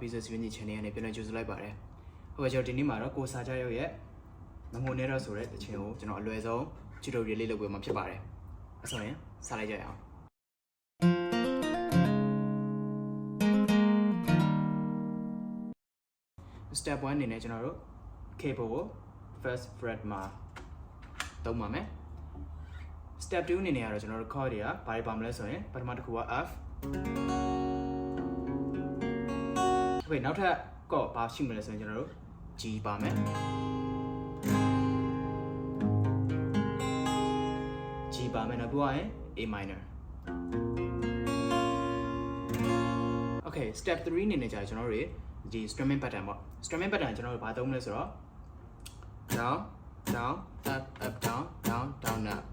Visa Swing Channel နဲ့ပြန်လည်ကြိုဆိုလိုက်ပါတယ်ဟုတ်ကဲ့ကျွန်တော်ဒီနေ့မှာတော့ကိုစာကြရုပ်ရဲ့မငိုနေတော့ဆိုတဲ့တခြင်းကိုကျွန်တော်အလွယ်ဆုံးချူတိုရီလေးလုပ်ပေးမှာဖြစ်ပါတယ်အဆိုရင်စလိုက်ကြရအောင် step 1အနေနဲ့ကျွန်တော်တို့ cable ကို first fret မှာတုံးပါမယ် step 2အနေနဲ့ကတော့ကျွန်တော်တို့ chord တွေကဘာတွေပါမလဲဆိုရင်ပထမတစ်ခုက F Okay နောက်ထပ်ကော့ဘာရှိမလဲဆိုရင်ကျွန်တော်တို့ G ပါမယ် G ပါမယ်နောက်ပြီးတော့ရင် A minor Okay step 3အနေနဲ့ကြာကျွန်တော်တို့ဒီ strumming pattern ပေါ့ strumming pattern ကျွန်တော်တို့ဘာသုံးမလဲဆိုတော့ down down up up down down down up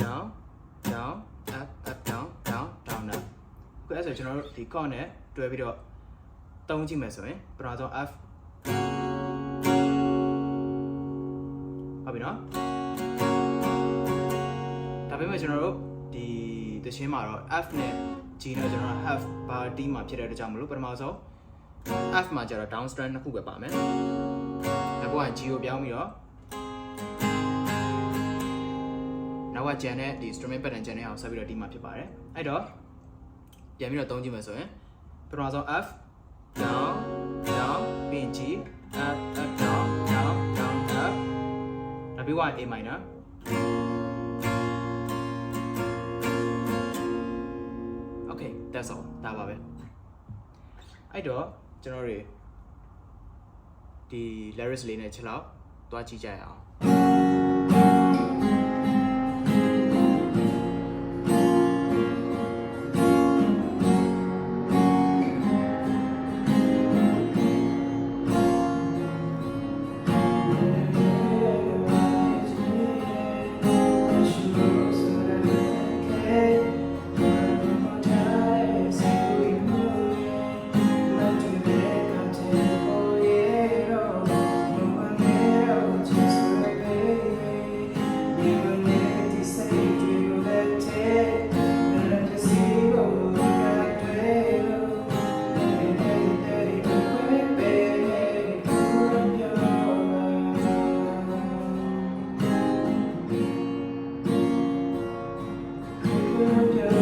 down down ခုအဲ့ဆိုကျွန်တော်တို့ဒီ chord နဲ့တွဲပြီးတော့တုံးကြည့်မယ်ဆိုရင်ပထမဆုံး F ဟုတ်ပြီနော်ဒါပေမဲ့ကျွန်တော်တို့ဒီတခြင်းမှာတော့ F နဲ့ G နဲ့ကျွန်တော် half bar D မှာဖြစ်တဲ့အတွက်ကြောင့်မလို့ပထမဆုံး F မှာကျတော့ down strand နှစ်ခုပဲပါမယ်နောက်က G ကိုပြောင်းပြီးတော့နောက်က Jan နဲ့ဒီ strumming pattern Jan နဲ့အောင်ဆက်ပြီးတော့ D မှာဖြစ်ပါတယ်အဲ့တော့ ပြန်ပြီးတော့သုံးကြည့်မယ်ဆိုရင်ပထမဆုံး F down down ပြီးရင် G up up down down down up နောက်ပြီးတော့ A minor Okay that's all ဒါပါပဲအဲ့တော့ကျွန်တော်တို့ဒီ lyrics လေးနဲ့ချက်လောက်တွားကြည့်ကြရအောင် Lord.